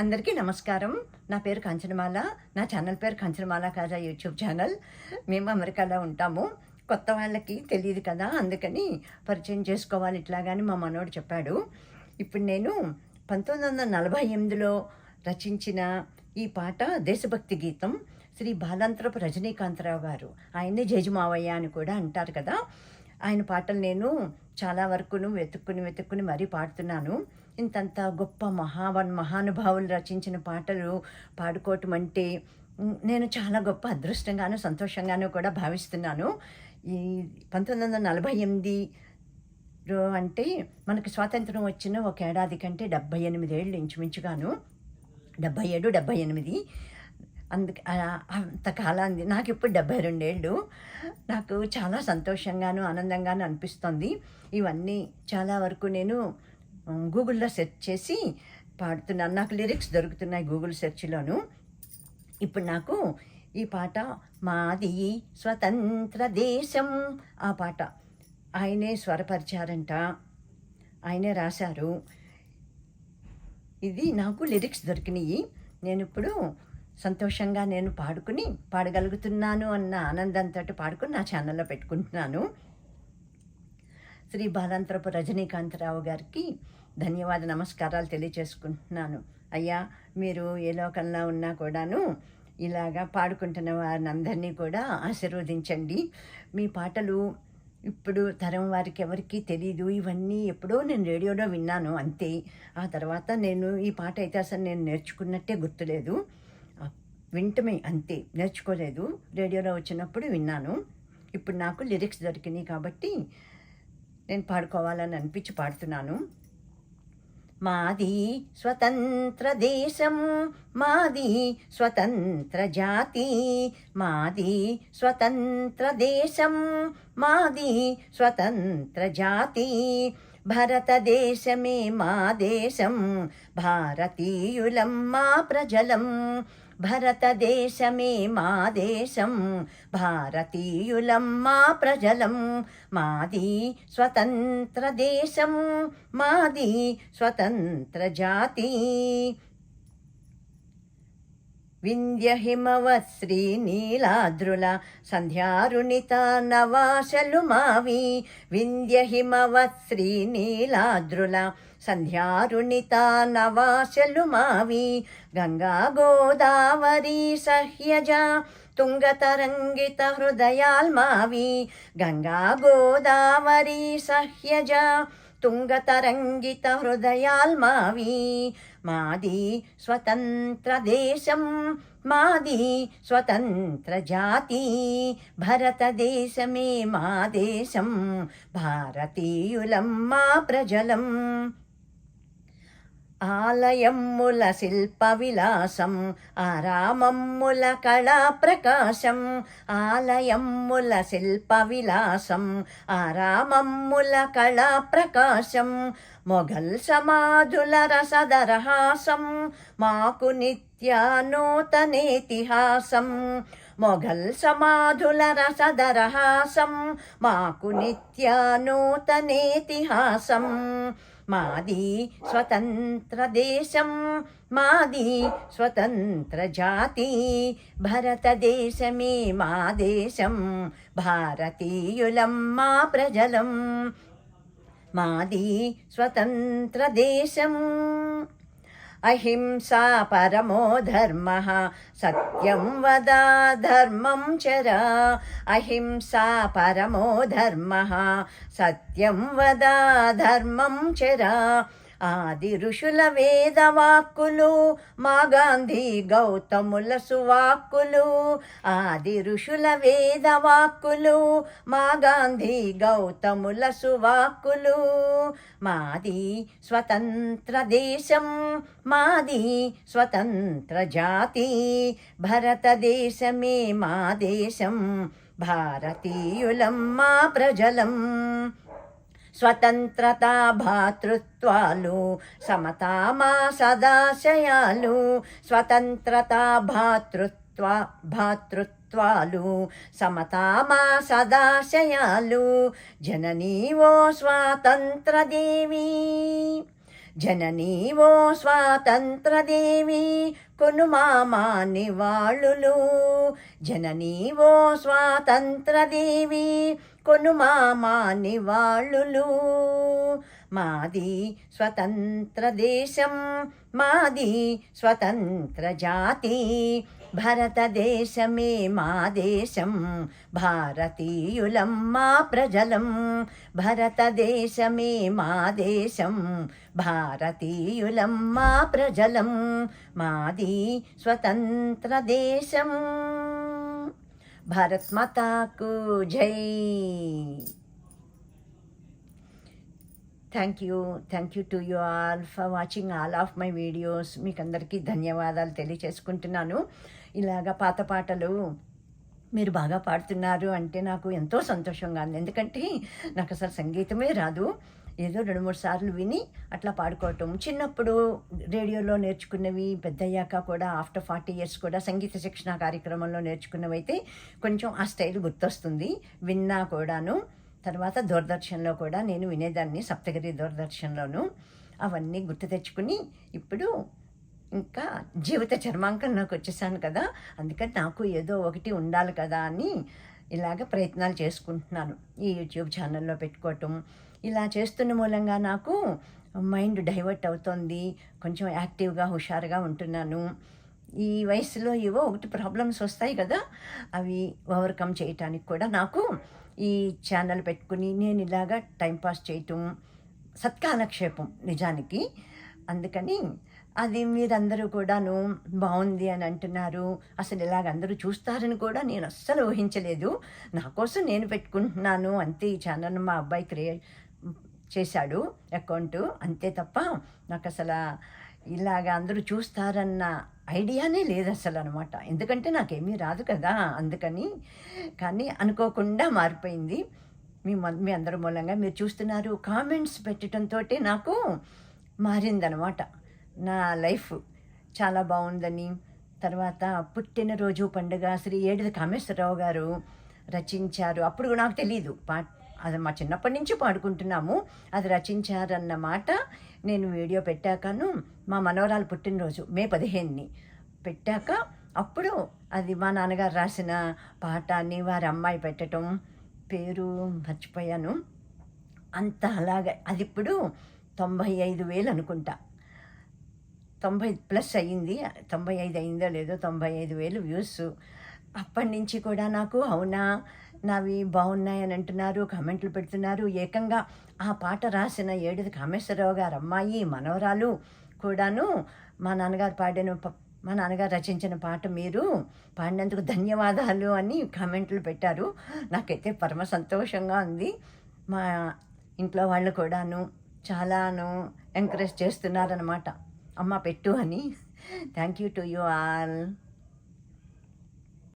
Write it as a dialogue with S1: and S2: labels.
S1: అందరికీ నమస్కారం. నా పేరు కంచనమాల. నా ఛానల్ పేరు కంచనమాల కాజా యూట్యూబ్ ఛానల్. మేము అమెరికాలో ఉంటాము. కొత్త వాళ్ళకి తెలియదు కదా అందుకని పరిచయం చేసుకోవాలి ఇట్లాగాని మా మనోడు చెప్పాడు. ఇప్పుడు నేను పంతొమ్మిది వందల నలభై ఎనిమిదిలో రచించిన ఈ పాట దేశభక్తి గీతం శ్రీ బాలాంతరపు రజనీకాంతరావు గారు. ఆయన్నే జయజమావయ్య అని కూడా అంటారు కదా. ఆయన పాటలు నేను చాలా వరకును వెతుక్కుని వెతుక్కుని మరీ పాడుతున్నాను. ఇంతంత గొప్ప మహావన్ మహానుభావులు రచించిన పాటలు పాడుకోవటం అంటే నేను చాలా గొప్ప అదృష్టంగాను సంతోషంగాను కూడా భావిస్తున్నాను. ఈ పంతొమ్మిది వందల నలభై ఎనిమిది అంటే మనకు స్వాతంత్రం వచ్చిన ఒక ఏడాది కంటే డెబ్బై ఎనిమిది ఏళ్ళు ఇంచుమించుగాను. డెబ్బై ఏడు డెబ్బై ఎనిమిది అందుకు అంత నాకు ఇప్పుడు డెబ్బై రెండేళ్ళు నాకు చాలా సంతోషంగాను ఆనందంగాను అనిపిస్తుంది. ఇవన్నీ చాలా వరకు నేను గూగుల్లో సెర్చ్ చేసి పాడుతున్నాను. నాకు లిరిక్స్ దొరుకుతున్నాయి గూగుల్ సెర్చ్లోను. ఇప్పుడు నాకు ఈ పాట మాది స్వతంత్ర దేశం ఆ పాట. ఆయనే స్వరపరిచారంట. ఆయనే రాశారు. ఇది నాకు లిరిక్స్ దొరికినాయి. నేను ఇప్పుడు సంతోషంగా నేను పాడుకుని పాడగలుగుతున్నాను అన్న ఆనందంతో పాడుకుని నా ఛానల్లో పెట్టుకుంటున్నాను. శ్రీ బాలాంతరపు రజనీకాంతరావు గారికి ధన్యవాద నమస్కారాలు తెలియచేసుకుంటున్నాను అయ్యా మీరు ఏ లోకంలో ఉన్నా కూడాను ఇలాగా పాడుకుంటున్న వారిని అందరినీ కూడా ఆశీర్వదించండి. మీ పాటలు ఇప్పుడు తరం వారికి ఎవరికీ తెలియదు ఇవన్నీ ఎప్పుడో నేను రేడియోలో విన్నాను అంతే. ఆ తర్వాత నేను ఈ పాట అయితే అసలు నేను నేర్చుకున్నట్టే గుర్తులేదు. వింటమే అంతే. నేర్చుకోలేదు. రేడియోలో వచ్చినప్పుడు విన్నాను. ఇప్పుడు నాకు లిరిక్స్ దొరికినాయి కాబట్టి నేను పాడుకోవాలని అనిపించి పాడుతున్నాను. మాది స్వతంత్ర దేశం మాది స్వతంత్ర జాతి మాది స్వతంత్ర దేశం మాది స్వతంత్ర జాతి. భారతదేశమే మా దేశం భారతీయులం మా ప్రజలం. భరతదేశమే మా దేశం. భారతీయులం మా ప్రజలం. మాది స్వతంత్ర దేశం. మాది స్వతంత్ర జాతి. వింధ్య హిమవత్ శ్రీ నీలాద్రుల సంధ్యారుణిత నవాశలు మావి. వింధ్య హిమవత్ శ్రీ నీలాద్రుల సంధ్యారుణిత నవాశలు మావి గంగా గోదావరి సహ్యజ తుంగతరంగిత హృదయాల్మావి గంగా గోదావరి సహ్యజ తుంగతరంగిత హృదయాల్మావి మాది స్వతంత్ర దేశం మాది స్వతంత్ర జాతి భరతదేశమే మా దేశం భారతీయులం మా ప్రజలం ఆలయమ్ముల శిల్ప విలాసం ఆరామమ్ముల కళా ప్రకాశం ఆలయమ్ముల శిల్ప విలాసం ఆరామమ్ముల కళా ప్రకాశం మొఘల్ సమాధుల రసదరహాసం మాకు నిత్యానూతనేతిహాసం మొఘల్ సమాధుల రసదరహాసం మాకు నిత్యానూతనేతిహాసం మాది స్వతంత్ర దేశం మాది స్వతంత్ర జాతి భరతదేశమే మా దేశం భారతీయులం మా ప్రజలం మాది స్వతంత్ర దేశం అహింసా పరమో ధర్మ సత్యం వద ధర్మం చర. అహింసా పరమో ధర్మ సత్యం వద ధర్మం చర. ఆది ఋషుల వేదవాక్కులు మా గాంధీ గౌతముల సువాక్కులు. ఆది ఋషుల వేదవాక్కులు మా గాంధీ గౌతముల సువాక్కులు. మాది స్వతంత్ర దేశం మాది స్వతంత్ర జాతి. భరతదేశమే మా దేశం భారతీయులం మా ప్రజలం. స్వతంత్రత భాతృత్వాలు సమతామా సదాశయాలు స్వతంత్రత భాతృత్వ భాతృత్వాలు సమతామా సదాశయాలు జననీ ఓ స్వాతంత్రదేవి జననీవో స్వాతంత్రదేవి కొను మామా నివాళులు జననీవో స్వాతంత్రదేవి కొను మామా నివాళులు. మాది స్వతంత్ర దేశం మాది స్వతంత్ర జాతి. భరతదేశమే మా దేశం భారతీయులం మా ప్రజలం. భరతదేశమే మా దేశం భారతీయులం మా ప్రజలం. మాది స్వతంత్ర దేశం. భారత్ మాతాకు జై. Thank you thank you to you all for watching all of my videos మీకు అందరికీ ధన్యవాదాలు తెలియచేసుకుంటున్నాను. ఇలాగ పాత పాటలు మీరు బాగా పాడుతున్నారు అంటే నాకు ఎంతో సంతోషంగా ఉంది. ఎందుకంటే నాకు అసలు సంగీతమే రాదు. ఏదో రెండు మూడు సార్లు విని అట్లా పాడుకోవటం. చిన్నప్పుడు రేడియోలో నేర్చుకున్నవి పెద్దయ్యాక కూడా ఆఫ్టర్ ఫార్టీ ఇయర్స్ కూడా సంగీత శిక్షణ కార్యక్రమంలో నేర్చుకున్నవి అయితే కొంచెం ఆ స్టైల్ గుర్తొస్తుంది. విన్నా కూడాను తర్వాత దూరదర్శన్లో కూడా నేను వినేదాన్ని సప్తగిరి దూరదర్శన్లోను. అవన్నీ గుర్తు తెచ్చుకుని ఇప్పుడు ఇంకా జీవిత చర్మాంకంలోకి వచ్చేసాను కదా అందుకని నాకు ఏదో ఒకటి ఉండాలి కదా అని ఇలాగ ప్రయత్నాలు చేసుకుంటున్నాను. ఈ యూట్యూబ్ ఛానల్లో పెట్టుకోవటం ఇలా చేస్తున్న మూలంగా నాకు మైండ్ డైవర్ట్ అవుతోంది. కొంచెం యాక్టివ్గా హుషారుగా ఉంటున్నాను. ఈ వయసులో ఏవో ఒకటి ప్రాబ్లమ్స్ వస్తాయి కదా అవి ఓవర్కమ్ చేయటానికి కూడా నాకు ఈ ఛానల్ పెట్టుకుని నేను ఇలాగా టైంపాస్ చేయటం సత్కాలక్షేపం నిజానికి. అందుకని అది మీరందరూ కూడాను బాగుంది అని అంటున్నారు. అసలు ఇలాగ అందరూ చూస్తారని కూడా నేను అస్సలు ఊహించలేదు. నా కోసం నేను పెట్టుకుంటున్నాను అంతే ఈ ఛానల్ మా అబ్బాయి క్రియేట్ చేశాడు అకౌంటు. అంతే తప్ప నాకు అసలు ఇలాగ అందరూ చూస్తారన్న ఐడియానే లేదు అసలు అనమాట ఎందుకంటే నాకేమీ రాదు కదా అందుకని. కానీ అనుకోకుండా మారిపోయింది. మీ మ- మీ అందరి మూలంగా మీరు చూస్తున్నారు కామెంట్స్ పెట్టడంతో నాకు మారిందనమాట నా లైఫ్ చాలా బాగుందని. తర్వాత పుట్టినరోజు పండుగ శ్రీ ఏడుది కామేశ్వరరావు గారు రచించారు. అప్పుడు నాకు తెలియదు పా అది మా చిన్నప్పటి నుంచి పాడుకుంటున్నాము. అది రచించారన్నమాట నేను వీడియో పెట్టాకను మా మనవరాలు పుట్టినరోజు మే పదిహేనుని పెట్టాక అప్పుడు అది మా నాన్నగారు రాసిన పాట అని వారి అమ్మాయి పెట్టడం పేరు మర్చిపోయాను. అంత అలాగే అది ఇప్పుడు తొంభై ఐదు వేలు అనుకుంటా. తొంభై ప్లస్ అయ్యింది తొంభై ఐదు అయిందో లేదో తొంభై ఐదు వేలు వ్యూస్. అప్పటి నుంచి కూడా నాకు అవునా? నావి బాగున్నాయని అంటున్నారు కామెంట్లు పెడుతున్నారు. ఏకంగా ఆ పాట రాసిన ఏడుది కామేశ్వరరావు గారు అమ్మాయి మనవరాలు కూడాను మా నాన్నగారు పాడిన మా నాన్నగారు రచించిన పాట మీరు పాడినందుకు ధన్యవాదాలు అని కామెంట్లు పెట్టారు. నాకైతే పరమ సంతోషంగా ఉంది. మా ఇంట్లో వాళ్ళు కూడాను చాలాను ఎంకరేజ్ చేస్తున్నారనమాట అమ్మ పెట్టు అని. Thank you to you all.